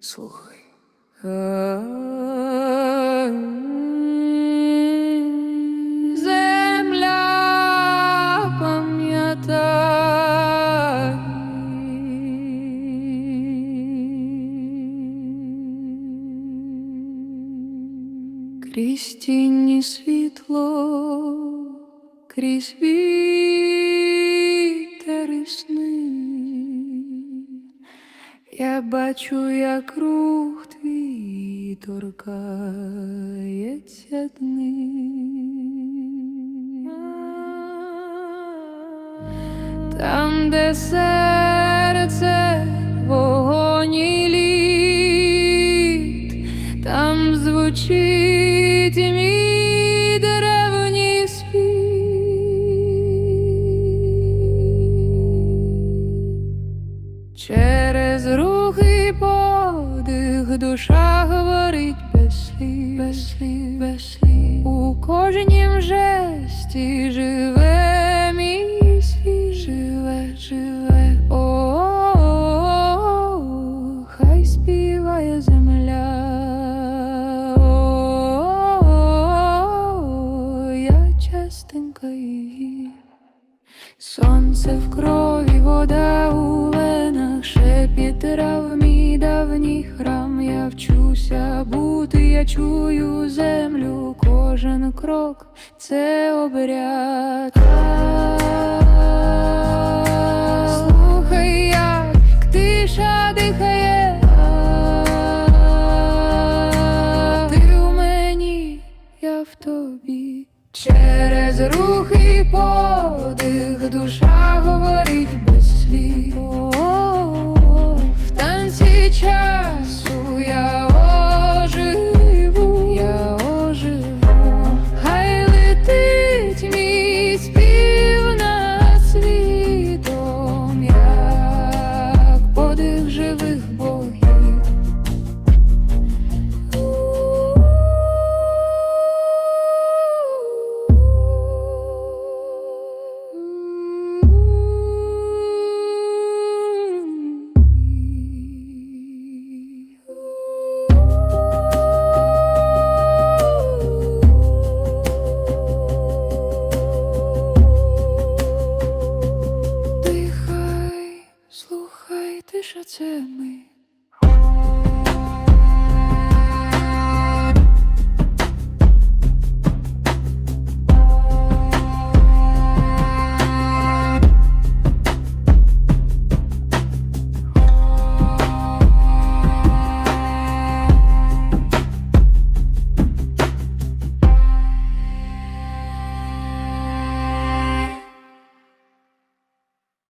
слухай. Земля пам'ятай. Крізь тіні світло, крізь вітер Я бачу, як рух твій торкається дни. Там, де серце вогонь і лід, там звучить мій і подих душа говорить без слів, без слів, без слів. У кожнім жесті живе мій світ, живе, живе. О, хай співає земля. О, я частинка її. Сонце в крові, вода у венах, шепіт трав, вчуся бути, я чую землю, кожен крок це обряд. Слухай, як тиша дихає, ти у мені, я в тобі. Через рух і подих душа говорить без слів. В танці часу тиша це ми.